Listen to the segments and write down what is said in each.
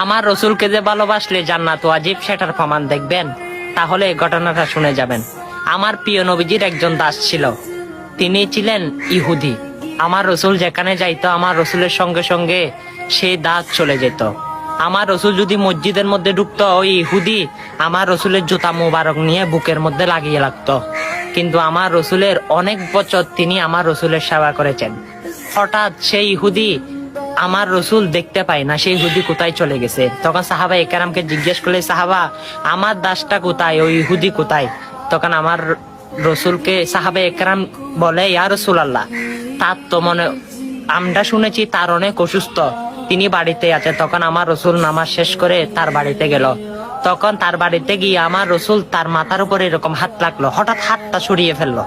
আমার রসুলকে যে ভালোবাসলে জান্নাত ওয়াজিব, সেটার প্রমাণ দেখবেন। তাহলে ঘটনাটা শুনে যাবেন। আমার প্রিয় নবীজির একজন দাস ছিল। তিনি ছিলেন ইহুদি। আমার রসুল যেখানে যাইতো, আমার রসুলের সঙ্গে সঙ্গে সেই দাস চলে যেত। আমার রসুল যদি মসজিদের মধ্যে ঢুকতো, ওই ইহুদি আমার রসুলের জুতা মুবারক নিয়ে বুকের মধ্যে লাগিয়ে লাগতো কিন্তু আমার রসুলের অনেক বছর তিনি আমার রসুলের সেবা করেছেন। হঠাৎ সেই ইহুদি আমার রসুল দেখতে পাই না, সেই হুদি কোথায় চলে গেছে? তখন সাহাবা একরামকে জিজ্ঞেস করলে, সাহাবা, আমার দাসটা কোথায়? ওই হুদি কোথায়? তখন আমার রসুলকে সাহাবা একরাম বলে, ইয়া রসুল আল্লাহ তার তো মনে, আমরা শুনেছি তার অনেক অসুস্থ। তিনি বাড়িতে আছে। তখন আমার রসুল নামাজ শেষ করে তার বাড়িতে গেল। তখন তার বাড়িতে গিয়ে আমার রসুল তার মাথার উপরে এরকম হাত লাগল হঠাৎ হাতটা সরিয়ে ফেলল।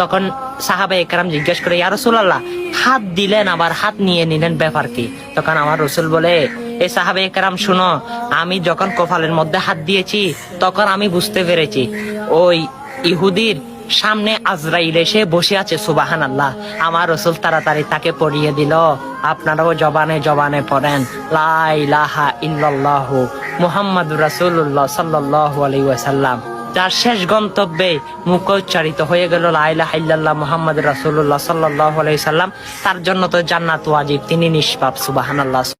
তখন সাহাবে একরাম জিজ্ঞেস করে, ইয়া রসুল্লাহ হাত দিলেন আবার হাত নিয়ে নিলেন ব্যাপার কি? তখন আমার রসুল বলে, এ সাহাবে একরাম শুনো, আমি যখন কপালের মধ্যে হাত দিয়েছি, তখন আমি বুঝতে পেরেছি, ওই ইহুদির সামনে আজরাইল এসে বসে আছে সুবাহান আল্লাহ আমার রসুল তাড়াতাড়ি তাকে পড়িয়ে দিল, আপনারাও জবানে জবানে পড়েন, লা ইলাহা ইল্লাল্লাহু মুহাম্মাদুর রাসূলুল্লাহ সাল্লাল্লাহু আলাইহি ওয়াসাল্লাম। যার শেষ গন্তব্যে মুখ উচ্চারিত হয়ে গেল লাইলা হাইল্লাহ মোহাম্মদ রাসুল্লাহ সাল্লাহ সাল্লাম, তার জন্য তো জান্নাত ওয়াজিব, তিনি নিষ্পাপ, সুবহানাল্লাহ।